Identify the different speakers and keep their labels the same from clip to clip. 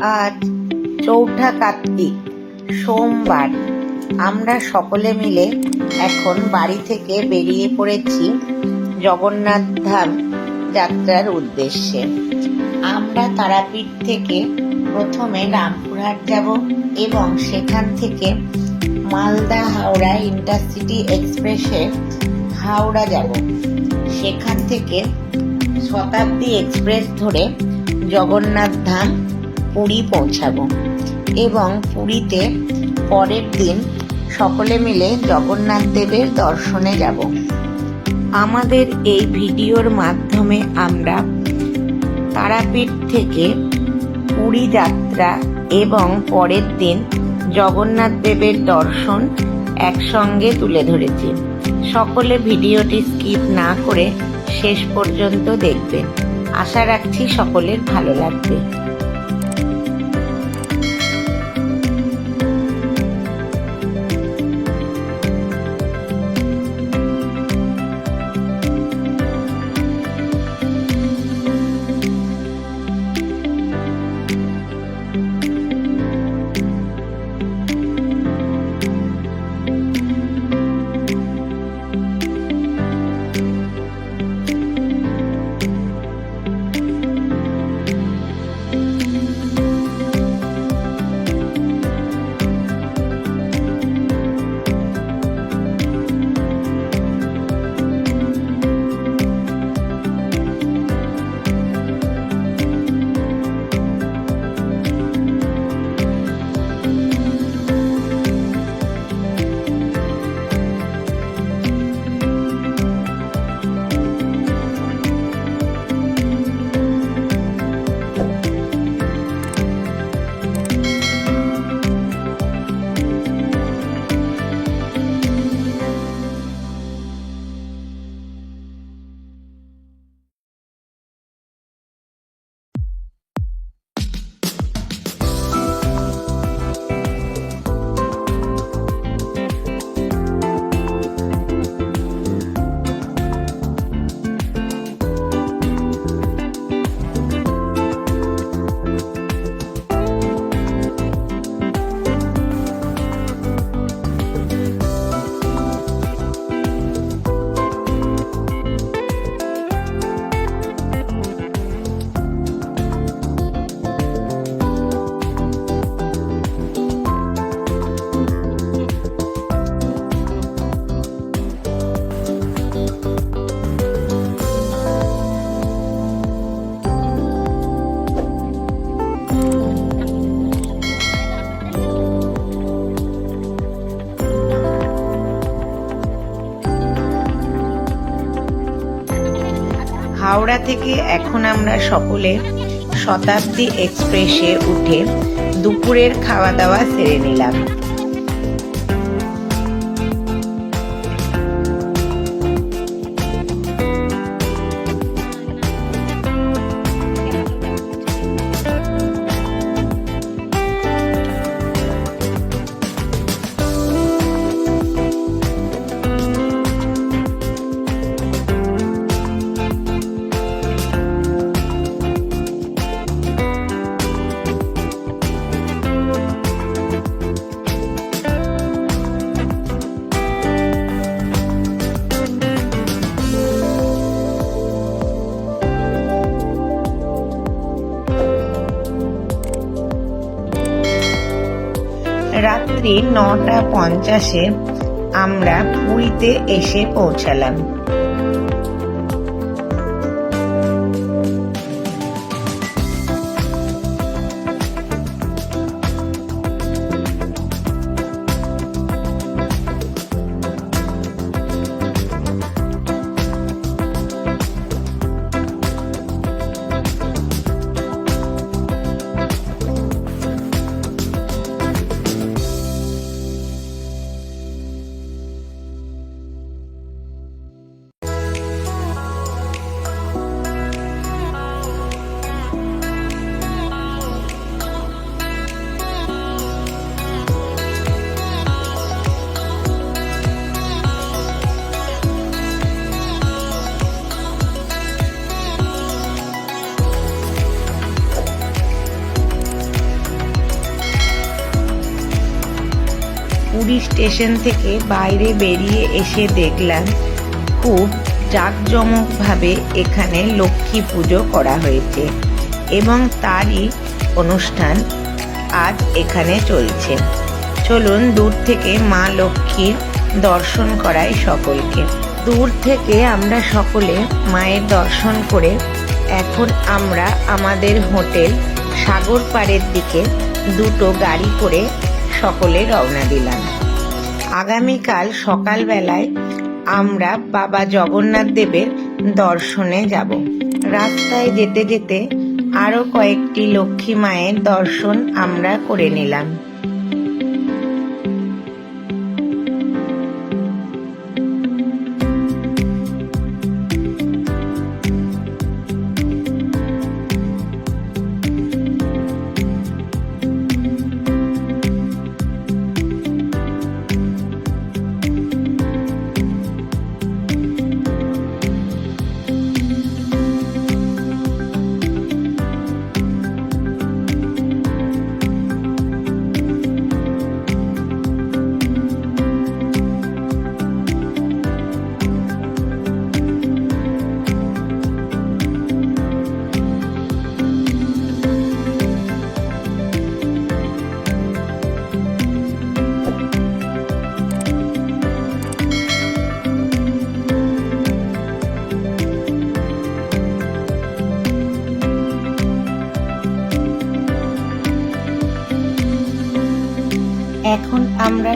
Speaker 1: আজ চৌঠা কার্তিক, সোমবার। আমরা সকলে মিলে এখন বাড়ি থেকে বেরিয়ে পড়েছি জগন্নাথ ধাম যাত্রার উদ্দেশ্যে। আমরা তারাপীঠ থেকে প্রথমে রামপুরহাট যাব এবং সেখান থেকে মালদা হাওড়া ইন্টারসিটি এক্সপ্রেসে হাওড়া যাব। সেখান থেকে শতাব্দী এক্সপ্রেস ধরে জগন্নাথ ধাম পুরী পৌঁছাবো। এবং পুরীতে পরের দিন সকলে মিলে জগন্নাথ দেবের দর্শনে যাব। আমাদের এই ভিডিওর মাধ্যমে আমরা তারাপীঠ থেকে পুরী যাত্রা এবং পরের দিন জগন্নাথ দেবের দর্শন একসঙ্গে তুলে ধরেছি। সকলে ভিডিওটি স্কিপ না করে শেষ পর্যন্ত দেখবেন। আশা রাখছি সকলের ভালো লাগবে। হাওড়া থেকে এখন আমরা সকলে শতাব্দী এক্সপ্রেসে উঠে দুপুরের খাওয়া দাওয়া সেরে নিলাম। নটা পঞ্চাশে আমরা পুরীতে এসে পৌঁছালাম। পুরী স্টেশন থেকে বাইরে বেরিয়ে এসে দেখলাম, খুব জাঁকজমকভাবে এখানে লক্ষ্মী পুজো করা হয়েছে এবং তারই অনুষ্ঠান আজ এখানে চলছে। চলুন দূর থেকে মা লক্ষ্মীর দর্শন করাই সকলকে। দূর থেকে আমরা সকলে মায়ের দর্শন করে এখন আমরা আমাদের হোটেল সাগর পাড়ের দিকে দুটো গাড়ি করে সকলে রওনা দিলাম। আগামীকাল সকালবেলায় আমরা বাবা জগন্নাথ দেবের দর্শনে যাব। রাস্তায় যেতে যেতে আরও কয়েকটি লক্ষ্মী মায়ের দর্শন আমরা করে নিলাম।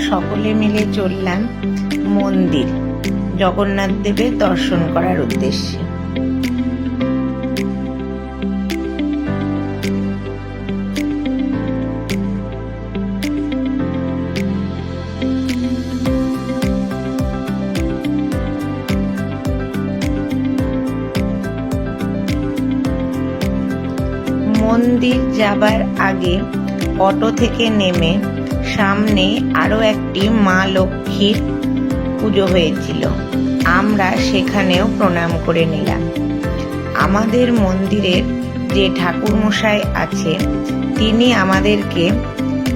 Speaker 1: সকলে মিলে চললাম মন্দির। জগন্নাথ দেবের দর্শন করার উদ্দেশ্যে। মন্দির যাবার আগে অটো থেকে নেমে সামনে আরও একটি মা লক্ষ্মীর পুজো হয়েছিল। আমরা সেখানেও প্রণাম করে নিলাম। আমাদের মন্দিরের যে ঠাকুরমশাই আছে তিনি আমাদেরকে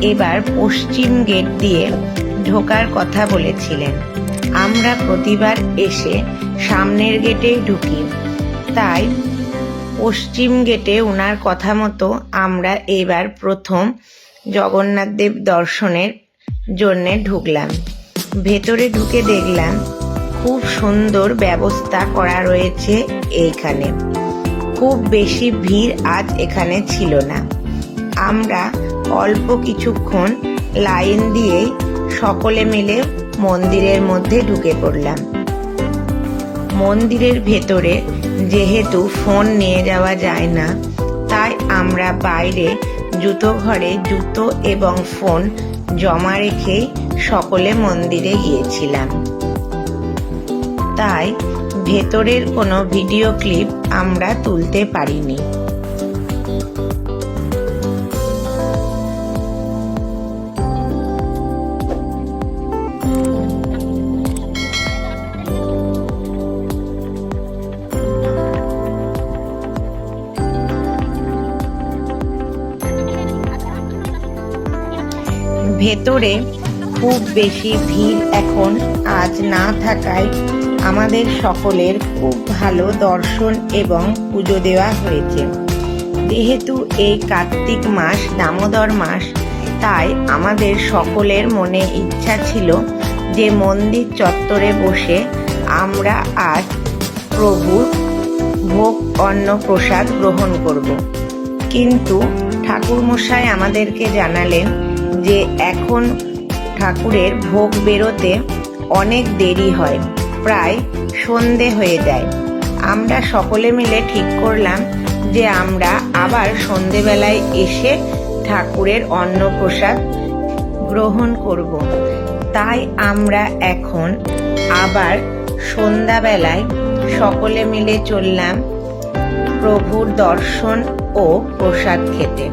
Speaker 1: এবার পশ্চিম গেট দিয়ে ঢোকার কথা বলেছিলেন। আমরা প্রতিবার এসে সামনের গেটেই ঢুকি। তাই পশ্চিম গেটে ওনার কথা মতো আমরা এবার প্রথম জগন্নাথ দেব দর্শনের জন্যে ঢুকলাম। ভেতরে ঢুকে দেখলাম খুব সুন্দর ব্যবস্থা করা রয়েছে এইখানে। খুব বেশি ভিড় আজ এখানে ছিল না। আমরা অল্প কিছুক্ষণ লাইন দিয়েই সকলে মিলে মন্দিরের মধ্যে ঢুকে পড়লাম। মন্দিরের ভেতরে যেহেতু ফোন নিয়ে যাওয়া যায় না, তাই আমরা বাইরে জুতো ঘরে জুতো এবং ফোন জমা রেখে সকলে মন্দিরে গিয়েছিলাম। তাই ভেতরের কোনো ভিডিও ক্লিপ আমরা তুলতে পারিনি। ভেতরে খুব বেশি ভিড় এখন আজ না থাকায় আমাদের সকলের খুব ভালো দর্শন এবং পুজো দেওয়া হয়েছে। যেহেতু এই কার্তিক মাস, দামোদর মাস, তাই আমাদের সকলের মনে ইচ্ছা ছিল যে মন্দির চত্বরে বসে আমরা আজ প্রভুর ভোগ অন্ন প্রসাদ গ্রহণ করব। কিন্তু ঠাকুরমশাই আমাদেরকে জানালেন যে এখন ঠাকুরের ভোগ বেরোতে অনেক দেরি হয়, প্রায় সন্ধে হয়ে যায়। আমরা সকলে মিলে ঠিক করলাম যে আমরা আবার সন্ধেবেলায় এসে ঠাকুরের অন্নপ্রসাদ গ্রহণ করব। তাই আমরা এখন আবার সন্ধ্যাবেলায় সকলে মিলে চললাম প্রভুর দর্শন ও প্রসাদ খেতে।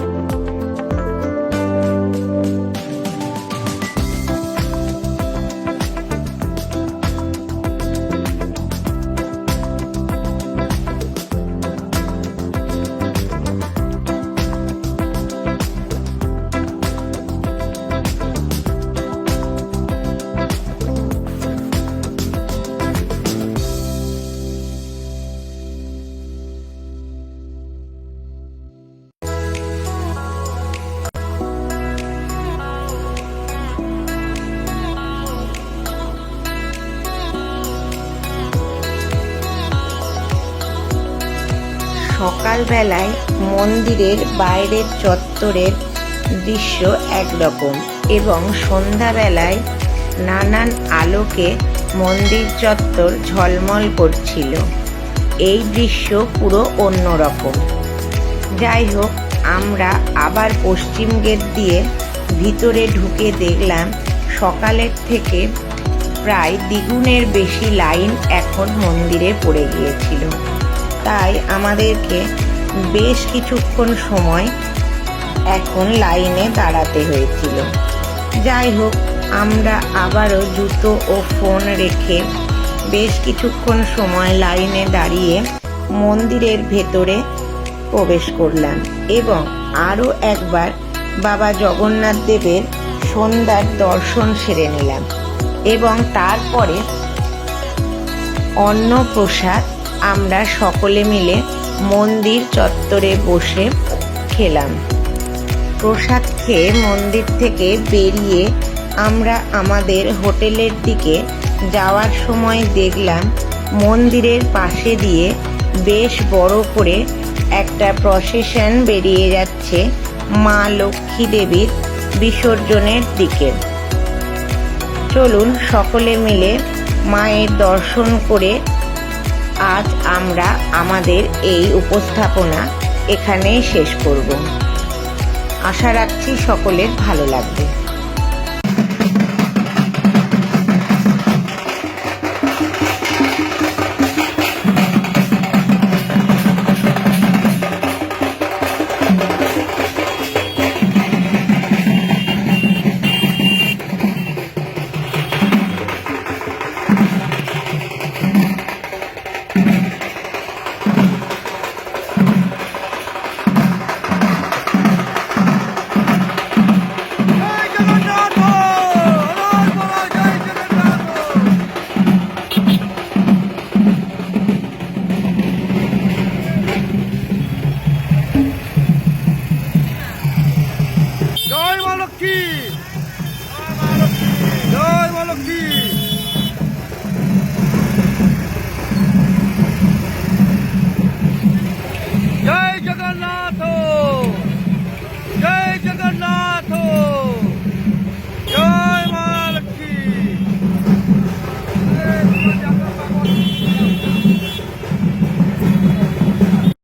Speaker 1: সকালবেলায় মন্দিরের বাইরের চত্বরের দৃশ্য একরকম এবং সন্ধ্যাবেলায় নানান আলোকে মন্দির চত্বর ঝলমল করছিল। এই দৃশ্য পুরো অন্যরকম। যাই হোক, আমরা আবার পশ্চিম গেট দিয়ে ভিতরে ঢুকে দেখলাম সকালের থেকে প্রায় দ্বিগুণের বেশি লাইন এখন মন্দিরে পড়ে গিয়েছিল। তাই আমাদেরকে বেশ কিছুক্ষণ সময় এখন লাইনে দাঁড়াতে হয়েছিল। যাই হোক, আমরা আবারও জুতো ও ফোন রেখে বেশ কিছুক্ষণ সময় লাইনে দাঁড়িয়ে মন্দিরের ভেতরে প্রবেশ করলাম এবং আরও একবার বাবা জগন্নাথ দেবের সন্ধ্যার দর্শন সেরে নিলাম এবং তারপরে অন্ন প্রসাদ আমরা সকলে মিলে মন্দির চত্বরে বসে খেলাম। প্রসাদ খেয়ে মন্দির থেকে বেরিয়ে আমরা আমাদের হোটেলের দিকে যাওয়ার সময় দেখলাম মন্দিরের পাশে দিয়ে বেশ বড় করে একটা প্রসেশন বেরিয়ে যাচ্ছে মা লক্ষ্মী দেবীর বিসর্জনের দিকে। চলুন সকলে মিলে মায়ের দর্শন করে আজ আমরা আমাদের এই উপস্থাপনা এখানেই শেষ করব। আশা রাখছি সকলের ভালো লাগবে।